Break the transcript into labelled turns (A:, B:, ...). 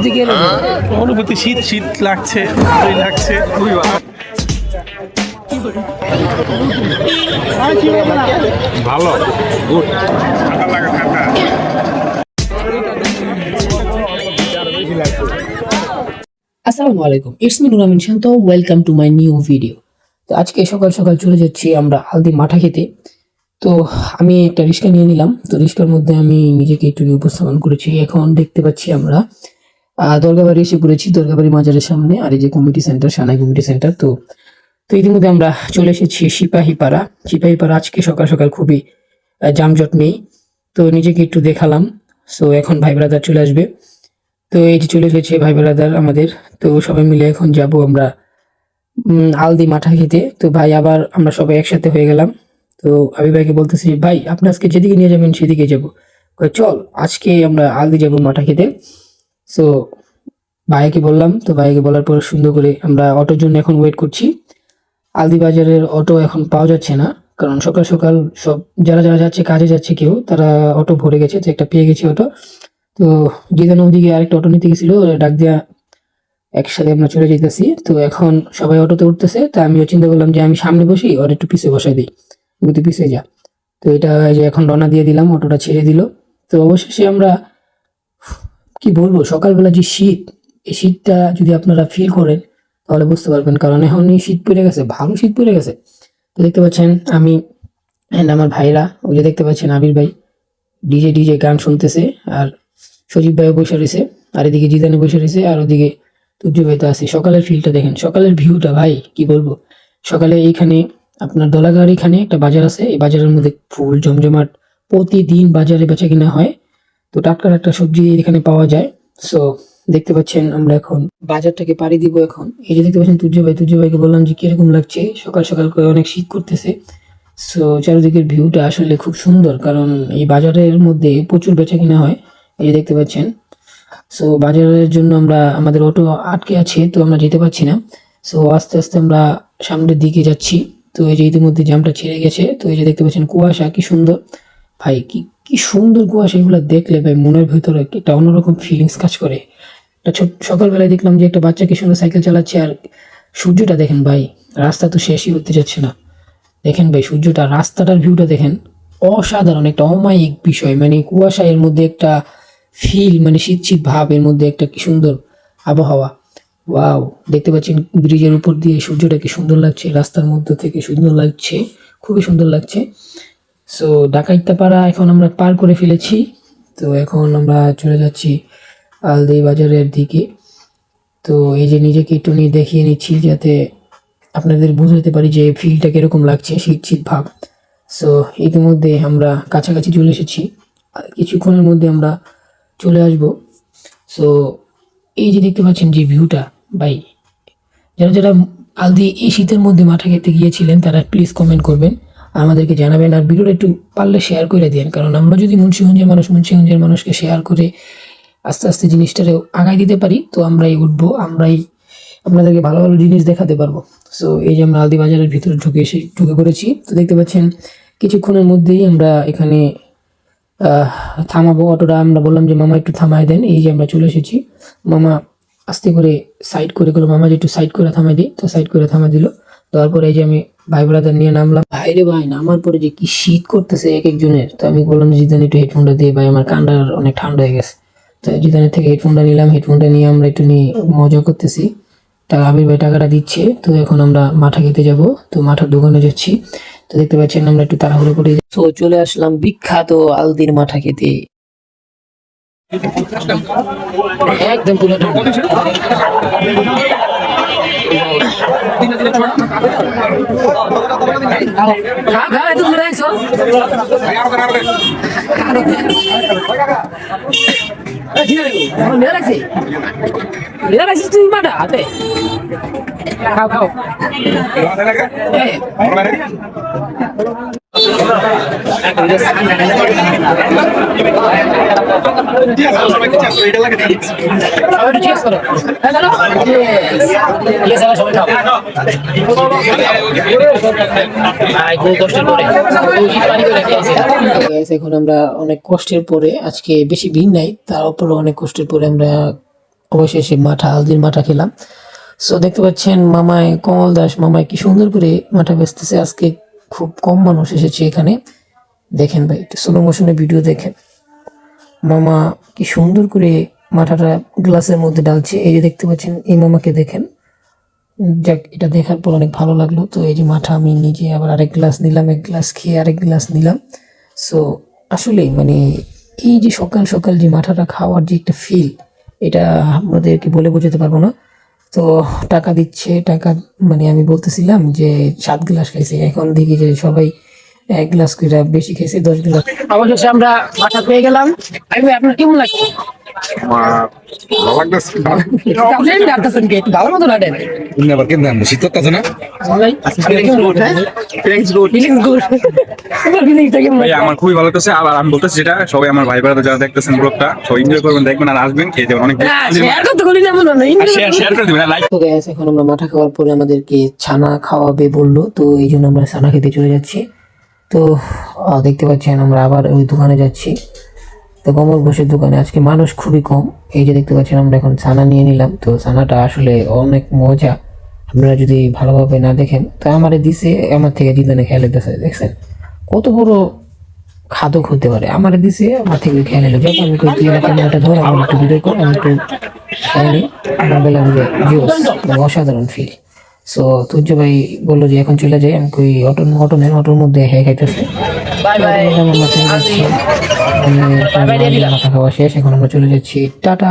A: অনুভূতি কি
B: অনুভূতি শীত শীত লাগছে ভালোই লাগছে খুবই ভালো। ভালো গুড
A: আসসালামু আলাইকুম it's me Nuramin Shanto welcome to my new video তো আজকে সকাল সকাল চলে যাচ্ছি আমরা হালদি মাঠা খেতে। তো আমি একটা রিক্সা নিয়ে নিলাম। তো রিক্সার মধ্যে আমি নিজেকে একটু উপস্থাপন করেছি। এখন দেখতে পাচ্ছি আমরা দরগাবাড়ি এসে পড়েছি দরগাবাড়ি মাজারের সামনে, আর এই যে কমিটি সেন্টার সানাই কমিটি সেন্টার তো তো ইতিমধ্যে আমরা চলে এসেছি সিপাহীপাড়া। সিপাহীপাড়া আজকে সকাল সকাল খুবই যানজট নেই, তো নিজেকে একটু দেখালাম। সো এখন ভাই ব্রাদার চলে আসবে। তো এই যে চলে এসেছে ভাই ব্রাদার আমাদের, তো সবাই মিলে এখন যাব আমরা আলদি মাঠা খেতে। তো ভাই আবার আমরা সবাই একসাথে হয়ে গেলাম। তো আমি ভাইকে বলতেছি, ভাই, আপনি আজকে যেদিকে নিয়ে যাবেন সেদিকে যাব। চল, আজকে আমরা আলদি যাব মাঠা খেতে। সো ভাইকে বললাম, তো ভাইকে বলার পর সুন্দর করে আমরা অটোর জন্য এখন ওয়েট করছি। আলদিবাজারের অটো এখন পাওয়া যাচ্ছে না, কারণ সকাল সকাল সব, যারা যারা যাচ্ছে, কাজে যাচ্ছে কেউ, তারা অটো ভরে গেছে, তো একটা পেয়ে গেছে অটো। তো জিদান ওদিকে আরেকটা অটো নিতে গেছিল ডাক দিয়া একসাথে আমরা চলে যেতেছি তো এখন সবাই অটোতে উঠতেছে, তা আমিও চিন্তা করলাম যে আমি সামনে বসি ওর একটু পিছে বসাই দিই তুমি তুই পিছে যা। তো এটা যে এখন রওনা দিয়ে দিলাম, অটোটা ছেড়ে দিল। তো অবশেষে আমরা কি বলব, সকালবেলা যে শীত, এই শীতটা যদি আপনারা ফিল করেন, তাহলে বুঝতে পারবেন। কারণ এখন এই শীত পড়ে গেছে, ভালো শীত পড়ে গেছে। তো দেখতে পাচ্ছেন, আমি অ্যান্ড আমার ভাইরা, ওই যে দেখতে পাচ্ছেন আবির ভাই ডিজে ডিজে গান শুনতেছে, আর সজীব ভাইও বসে রয়েছে, আর এদিকে জিদানে বসে রয়েছে, আর ওদিকে তুর্য ভাই তো আছে। সকালের ফিলটা দেখেন, সকালের ভিউটা ভাই, কি বলব? সকালে এইখানে আপনার দলাগাড়ি এখানে একটা বাজার আছে, এই বাজারের মধ্যে ফুল জমজমাট প্রতিদিন বাজারে বেচা কিনা হয়। তো টাটকা টাটকা সবজি এখানে পাওয়া যায়। সো দেখতে পাচ্ছেন আমরা এখন বাজারটাকে পাড়ি দিব এখন। এই যে দেখতে পাচ্ছেন তুর্য ভাই ভাইকে বললাম যে কীরকম লাগছে। সকাল সকাল করে অনেক শীত করতেছে। সো চারিদিকের ভিউটা আসলে খুব সুন্দর কারণ এই বাজারের মধ্যে প্রচুর বেচা কিনা হয়। এই যে দেখতে পাচ্ছেন। সো বাজারের জন্য আমরা, আমাদের অটো আটকে আছে, তো আমরা যেতে পারছি না। সো আস্তে আস্তে আমরা সামনের দিকে যাচ্ছি। তো এই যে ইতিমধ্যে জামটা ছেড়ে গেছে। তো এই যে দেখতে পাচ্ছেন কুয়াশা, কি সুন্দর। ভাই, কি কি সুন্দর কুয়াশা এগুলো দেখলে ভাই, মনের ভিতরে একটা অন্যরকম ফিলিংস কাজ করে। একটা ছোট, সকালবেলায় দেখলাম যে একটা বাচ্চা কি সুন্দর সাইকেল চালাচ্ছে আর সূর্যটা দেখেন ভাই, রাস্তা তো শেষই হতে যাচ্ছে না। দেখেন ভাই, সূর্যটা রাস্তাটার ভিউটা দেখেন, অসাধারণ, একটা অমায়িক বিষয়। মানে কুয়াশা এর মধ্যে একটা ফিল মানে শীত শীত ভাব এর মধ্যে একটা কি সুন্দর আবহাওয়া। ওয়াও দেখতে পাচ্ছেন ব্রিজের উপর দিয়ে সূর্যটা কি সুন্দর লাগছে, রাস্তার মধ্যে থেকে সুন্দর লাগছে, খুবই সুন্দর লাগছে। সো ডাকাইতাপাড়া এখন আমরা পার করে ফেলেছি। তো এখন আমরা চলে যাচ্ছি আলদি বাজারের দিকে। তো এই যে নিজেকে একটু নিয়ে দেখিয়ে নিচ্ছি যাতে আপনাদের বুঝাতে পারি যে ফিলটা কীরকম লাগছে শীত শীত ভাব। সো ইতিমধ্যে আমরা কাছাকাছি চলে এসেছি। কিছুক্ষণের মধ্যে আমরা চলে আসব। সো এই যে দেখতে পাচ্ছেন যে ভিউটা ভাই, যারা যারা আলদি এই শীতের মধ্যে মাঠে খেতে গিয়েছিলেন, তারা প্লিজ কমেন্ট করবেন। আমাদেরকে জানাবেন আর ভিডিওটা একটু পারলে শেয়ার করে দিন। কারণ আমরা যদি মুন্সিগঞ্জের মানুষ, মুন্সিগঞ্জের মানুষকে শেয়ার করে আস্তে আস্তে জিনিসটারে আগায় দিতে পারি, তো আমরাই উঠবো, আমরাই আপনাদেরকে ভালো ভালো জিনিস দেখাতে পারব। সো এই যে আমরা আলদি বাজারের ভিতরে ঢুকে এসে ঢুকে পড়েছি, তো দেখতে পাচ্ছেন কিছুক্ষণের মধ্যেই আমরা এখানে থামাবো অটোটা। আমরা বললাম যে, মামা, একটু থামায় দেন। এই যে আমরা চলে এসেছি। মামা আস্তে করে সাইড করে গেলো। মামা যে একটু সাইড করে থামাই দিই, তো সাইড করে থামাই দিল। তারপরে এই যে আমি ভাই ব্রাদার নিয়ে নামলাম। ভাইরে ভাই নামার পরে যে কি শীত করতেছে এক একজনের তো আমি বললাম জিদান একটু হেডফোনটা দিয়ে ভাই আমার কান্ডার অনেক ঠান্ডা হয়ে গেছে। তো জিদানের থেকে হেডফোনটা নিলাম হেডফোনটা নিয়ে আমরা একটু নিয়ে মজা করতেছি। টাকা আবির ভাই টাকাটা দিচ্ছে তো এখন আমরা মাঠা খেতে যাব। তো মাঠার দোকানে যাচ্ছি। তো দেখতে পাচ্ছেন আমরা একটু তাড়াহুড়ো করে তো চলে আসলাম বিখ্যাত আলদির মাঠা খেতে। একদম পুরো তুই মাঠা হাতে খাও খাও এই, এখন আমরা অনেক কষ্টের পরে, আজকে বেশি ভিড় নাই, তার উপরে অনেক কষ্টের পরে আমরা অবশেষে মাঠা, হালদির মাঠা খেলাম। সো দেখতে পাচ্ছেন মামায় কমল দাস মামায় কি সুন্দর করে মাঠা বেচতেছে। আজকে খুব কম মানুষ এসেছে এখানে। দেখেন ভাই, একটু স্লো মোশনে ভিডিও দেখেন। মামা কি সুন্দর করে মাথাটা গ্লাসের মধ্যে ডালছে। এই যে দেখতে পাচ্ছেন, এই মামাকে দেখেন। যাক, এটা দেখার পর অনেক ভালো লাগল। তো এই যে মাথা, আমি নিজে আবার আরেক গ্লাস নিলাম, এক গ্লাস খেয়ে আরেক গ্লাস নিলাম। সো আসলে মানে এই যে সকাল সকাল যে মাথাটা খাওয়ার যে একটা ফিল এটা আমাদেরকে বলে বোঝাতে পারব না। তো টাকা দিচ্ছে, টাকা মানে আমি বলতেছিলাম যে সাত গ্লাস খাইছে। এখন দেখি যে সবাই এক গ্লাস করে বেশি খেয়েছে দশ গ্লাস। অবশেষে আমরা মাঠা পেয়ে গেলাম। আমি আপনার কেমন লাগছে? লাগছে? লাগছে?
C: আমার খুবই ভালো লাগতেছে। আবার আমি বলতেছি যেটা সবাই আমার ভাই বোনেরা যারা দেখতেছেন ব্লগটা সবাই এনজয় করবেন দেখবেন আর আসবেন খেয়ে যাবেন অনেক
A: হ্যাঁ, এখন আমরা মাঠা খাওয়ার পরে আমাদেরকে ছানা খাওয়াবে বলল তো এই জন্য আমরা ছানা খেতে চলে যাচ্ছি। তো দেখতে পাচ্ছেন আমরা আবার ওই দোকানে যাচ্ছি। তো কমল ঘোষের দোকানে, আজকে মানুষ খুবই কম। এই যে দেখতে পাচ্ছেন আমরা এখন ছানা নিয়ে নিলাম। তো ছানাটা আসলে অনেক মজা। আপনারা যদি ভালোভাবে না দেখেন, তো আমারে দিছে, আমার থেকে জিদানে খেয়াল দিতেছে দেখছেন? কত বড় খাদক হতে পারে। আমার দিছে, আমার থেকে খেয়াল এলো যখন আমি তুই আমার ক্যামেরাটা ধর আমি একটু ভিডিও কর, আমি একটু খেয়াল নিই আমার বললাম যে, জিওস মানে অসাধারণ ফিল সো তুর্য ভাই বলল যে এখন চলে যাই আমি কই অটো অটো অটোনের অটোর মধ্যে হে খাইতেছে বাই বাই আমরা চলে যাচ্ছি মাথা খাওয়া শেষ এখন আমরা চলে যাচ্ছি টাটা